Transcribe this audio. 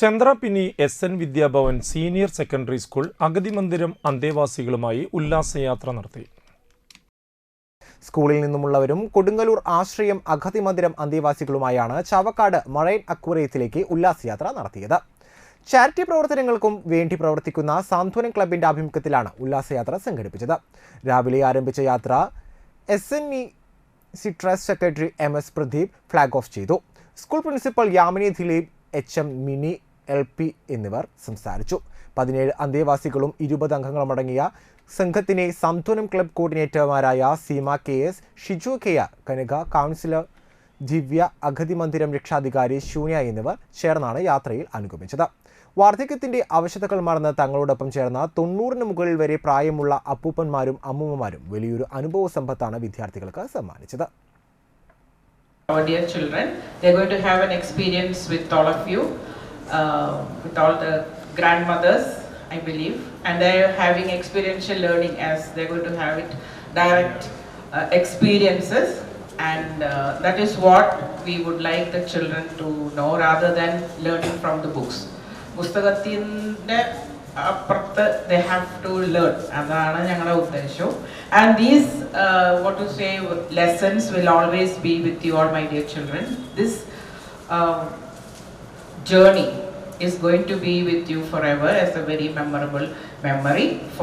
Chandrappinni S N Vidyabhavan senior secondary school അഗതി മന്ദിരം അന്തേവാസികളുമായി ഉല്ലാസയാത്ര നടത്തി. സ്കൂളിൽ നിന്നുമുള്ളവരും കൊടുങ്ങല്ലൂർ ആശ്രയം അഗതി മന്ദിരം അന്തേവാസികളുമായാണ് ചവക്കാട് മറൈൻ അക്വറിയത്തിലേക്ക് ഉല്ലാസയാത്ര നടത്തിയത്. ചാരിറ്റി പ്രവർത്തനങ്ങൾക്കും വേണ്ടി പ്രവർത്തിക്കുന്ന സാന്ത്വനം ക്ലബിന്റെ ആഭിമുഖ്യത്തിലാണ് ഉല്ലാസയാത്ര സംഘടിപ്പിച്ചത്. രാവിലെ ആരംഭിച്ച യാത്ര S N E C trust secretary M S Pradeep flag off ചെയ്തു. School principal Yamini Dileep H M Mini L P എന്നിവർ സംസാരിച്ചു. പതിനേഴ് അന്തേവാസികളും ഇരുപത് അംഗങ്ങളും അടങ്ങിയ സംഘത്തിനെ സാന്ത്വനം club കോർഡിനേറ്റർമാരായ Seema K S Shiju K Kanaka councillor Divya അഗതി മന്ദിരം രക്ഷാധികാരി ശൂന്യ എന്നിവർ ചേർന്നാണ് യാത്രയിൽ അനുഗമിച്ചത്. വാർദ്ധക്യത്തിന്റെ അവശതകൾ മറന്ന് തങ്ങളോടൊപ്പം ചേർന്ന തൊണ്ണൂറിന് മുകളിൽ വരെ പ്രായമുള്ള അപ്പൂപ്പന്മാരും അമ്മൂമ്മമാരും വലിയൊരു അനുഭവ സമ്പത്താണ് വിദ്യാർത്ഥികൾക്ക് സമ്മാനിച്ചത്. Our dear children. They're going to have an experience with all of you, uh, with all the grandmothers, I believe, and they're having experiential learning as they're going to have it direct uh, experiences, and uh, that is what we would like the children to know rather than learning from the books. പുസ്തകത്തിൻ്റെ അപ്പുറത്ത് they have to learn അതാണ് ഞങ്ങളുടെ ഉദ്ദേശം and these what to say lessons will always be with you all my dear children this journey is going to be with you forever as a very memorable memory for